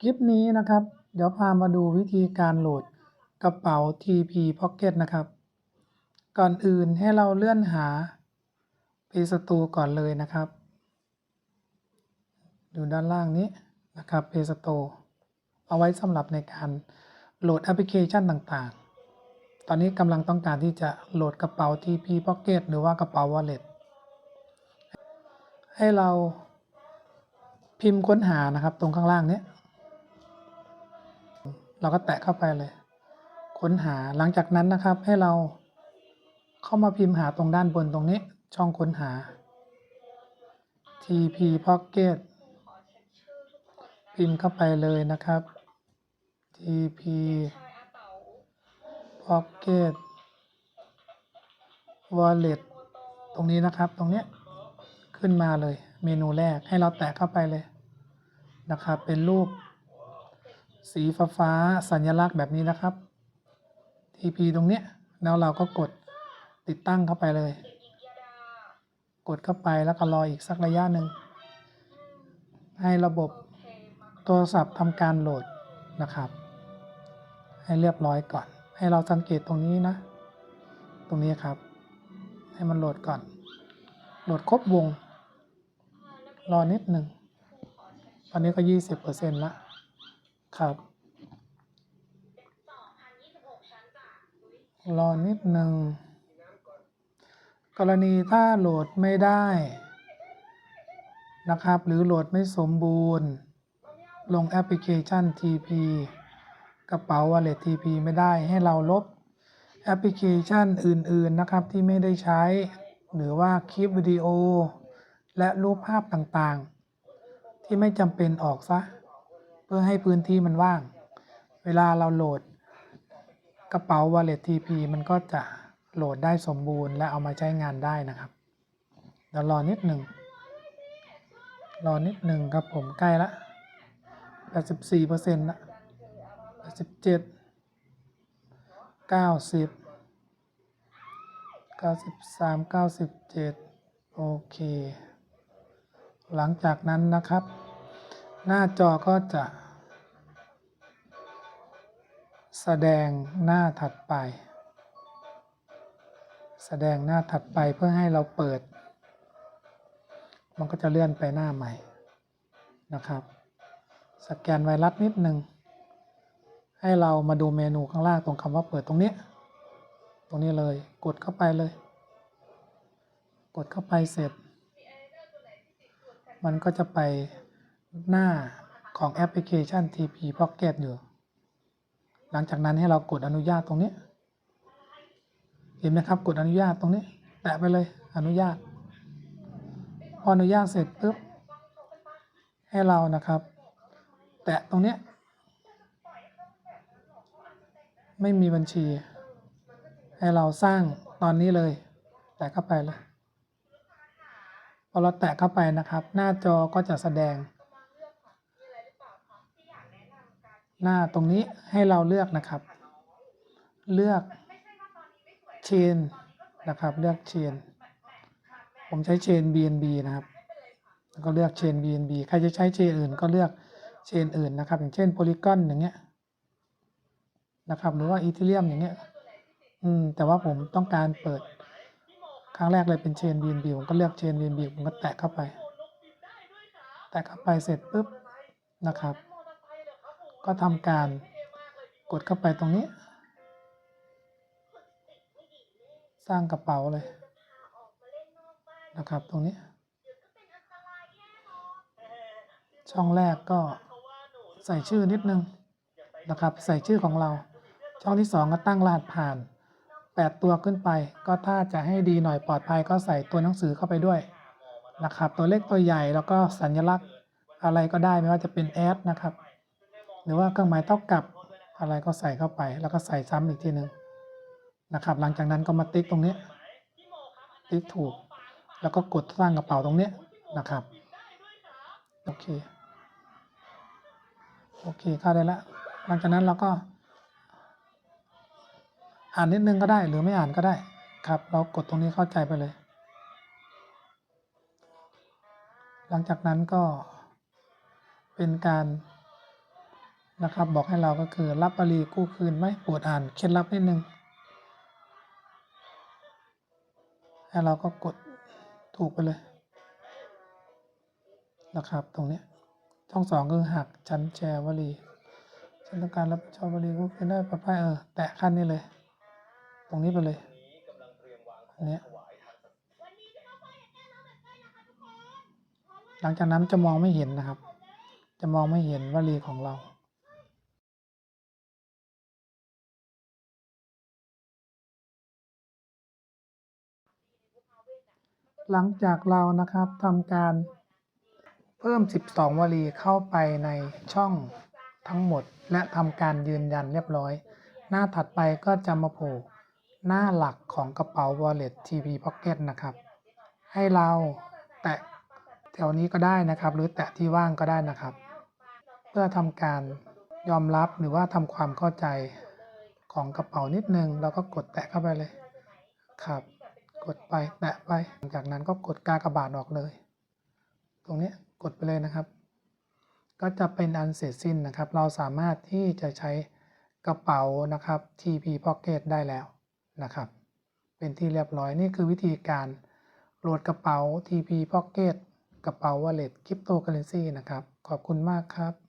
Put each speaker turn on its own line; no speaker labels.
คลิปนี้นะครับ เดี๋ยวพามาดูวิธีการโหลดกระเป๋า TP Pocket นะครับ ก่อนอื่นให้เราเลื่อนหา Play Store ก่อนเลยนะครับ ดูด้านล่างนี้นะครับ Play Store เอาไว้สำหรับในการโหลดแอปพลิเคชันต่างๆ ตอนนี้กำลังต้องการที่จะโหลดกระเป๋า TP Pocket หรือว่ากระเป๋า Wallet ให้เราพิมพ์ค้นหานะครับตรงข้างล่างนี้ เราก็แตะเข้าไปเลย ค้นหาหลังจากนั้นนะครับ ให้เราเข้ามาพิมพ์หาตรงด้านบนตรงนี้ ช่องค้นหา TP Pocket พิมพ์เข้าไปเลยนะครับ TP Pocket Wallet ตรงนี้นะครับ ตรงเนี้ยขึ้นมาเลย เมนูแรกให้เราแตะเข้าไปเลยนะครับ เป็นรูป สีฟ้าฟ้าสัญลักษณ์แบบนี้นะครับ TP ตรงเนี้ยแล้วเราก็กดติดตั้งเข้าไปเลย กดเข้าไปแล้วก็รออีกสักระยะหนึ่ง ให้ระบบโทรศัพท์ทำการโหลดนะครับ ให้เรียบร้อยก่อน ให้เราสังเกตตรงนี้นะ ตรงนี้ครับ ให้มันโหลดก่อน โหลดครบวง รอนิดหนึ่งตอนนี้ก็ยี่สิบเปอร์เซ็นต์ละ ครับ รอนิดหนึ่ง กรณีถ้าโหลดไม่ได้นะครับ หรือโหลดไม่สมบูรณ์ ลงแอปพลิเคชัน TP กระเป๋า Wallet TP ไม่ได้ให้เราลบแอปพลิเคชันอื่น ๆ นะครับ ที่ไม่ได้ใช้ หรือว่าคลิปวิดีโอ และรูปภาพต่างๆ ที่ไม่จำเป็นออกซะ เพื่อให้พื้นที่มันว่าง เวลาเราโหลดกระเป๋า Wallet TP มันก็จะโหลดได้สมบูรณ์และเอามาใช้งานได้นะครับเดี๋ยวรอนิดหนึ่งรอนิดหนึ่งครับผมใกล้ละ84เปอร์เซ็นต์ละ87 90 93 97 โอเค หลังจากนั้นนะครับ หน้าจอก็จะ แสดงหน้าถัดไป แสดงหน้าถัดไปเพื่อให้เราเปิด มันก็จะเลื่อนไปหน้าใหม่นะครับ สแกนไวรัสนิดหนึ่งให้เรามาดูเมนูข้างล่างตรงคำว่าเปิดตรงนี้ ตรงนี้เลยกดเข้าไปเลย กดเข้าไปเสร็จ มันก็จะไปหน้าของแอปพลิเคชัน TP Pocket อยู่ ลังจากนั้นให้เรากดอนุญาตตรงนี้ เห็นไหมครับ กดอนุญาตตรงนี้ แตะไปเลย อนุญาต พออนุญาตเสร็จปุ๊บ ให้เรานะครับ แตะตรงเนี้ย ไม่มีบัญชี ให้เราสร้างตอนนี้เลย แตะเข้าไปเลย พอเราแตะเข้าไปนะครับ หน้าจอก็จะแสดง หน้าตรงนี้ให้เราเลือกนะครับ เลือกเชนนะครับ เลือกเชน ผมใช้เชน BNB นะครับ แล้วก็เลือกเชน BNB ใครจะใช้เชนอื่นก็เลือกเชนอื่นนะครับ อย่างเช่น Polygon อย่างเงี้ยนะครับ หรือว่า Ethereum อย่างเงี้ย อืม แต่ว่าผมต้องการเปิด ครั้งแรกเลยเป็นเชน BNB ผมก็เลือกเชน BNB ผมก็แตะเข้าไป แตะเข้าไปเสร็จปุ๊บนะครับ ก็ทำการกดเข้าไปตรงนี้ สร้างกระเป๋าเลยนะครับตรงนี้ ช่องแรกก็ใส่ชื่อนิดนึงนะครับ ใส่ชื่อของเรา ช่องที่สองก็ตั้งรหัสผ่าน 8 ตัวขึ้นไป ก็ถ้าจะให้ดีหน่อยปลอดภัยก็ใส่ตัวหนังสือเข้าไปด้วยนะครับ ตัวเล็กตัวใหญ่แล้วก็สัญลักษณ์อะไรก็ได้ไม่ว่าจะเป็นแอดนะครับ หรือว่าเครื่องหมายเท่ากับอะไรก็ใส่เข้าไป แล้วก็ใส่ซ้ำอีกทีหนึ่งนะครับ หลังจากนั้นก็มาติ๊กตรงนี้ ติ๊กถูก แล้วก็กดสร้างกระเป๋าตรงนี้นะครับ โอเค โอเคเข้าได้แล้วหลังจากนั้นเราก็ อ่านนิดนึงก็ได้ หรือไม่อ่านก็ได้ครับ เรากดตรงนี้เข้าใจไปเลย หลังจากนั้นก็เป็นการ นะครับ บอกให้เราก็คือรับบรีกู้คืนไหมปรดอ่านเคล็ดลับนิดนึงให้เราก็กดถูกไปเลยนะครับ ตรงนี้ช่องสองคือหักชั้นแชร์วลีฉันต้องการรับชอบวลีกู้คืนได้ปะป้ายเออแตะขั้นนี้เลย ตรงนี้ไปเลยอันเนี้ยหลังจากนั้นจะมองไม่เห็นนะครับ จะมองไม่เห็นวลีของเรา หลังจากเรานะครับทำการเพิ่ม 12 วลีเข้าไปในช่องทั้งหมด และทำการยืนยันเรียบร้อย หน้าถัดไปก็จะมาโผล่หน้าหลักของกระเป๋า Wallet TP Pocket นะครับ ให้เราแตะแถวนี้ก็ได้นะครับ หรือแตะที่ว่างก็ได้นะครับ เพื่อทำการยอมรับหรือว่าทำความเข้าใจของกระเป๋านิดนึงเราก็กดแตะเข้าไปเลยครับ กดไปแตะไป หลังจากนั้นก็กดกากระบาทออกเลย ตรงนี้กดไปเลยนะครับ ก็จะเป็นอันเสร็จสิ้นนะครับ เราสามารถที่จะใช้กระเป๋านะครับ TP Pocket ได้แล้วนะครับ เป็นที่เรียบร้อยนี่คือวิธีการโหลดกระเป๋า TP Pocket กระเป๋า Wallet Cryptocurrency นะครับ ขอบคุณมากครับ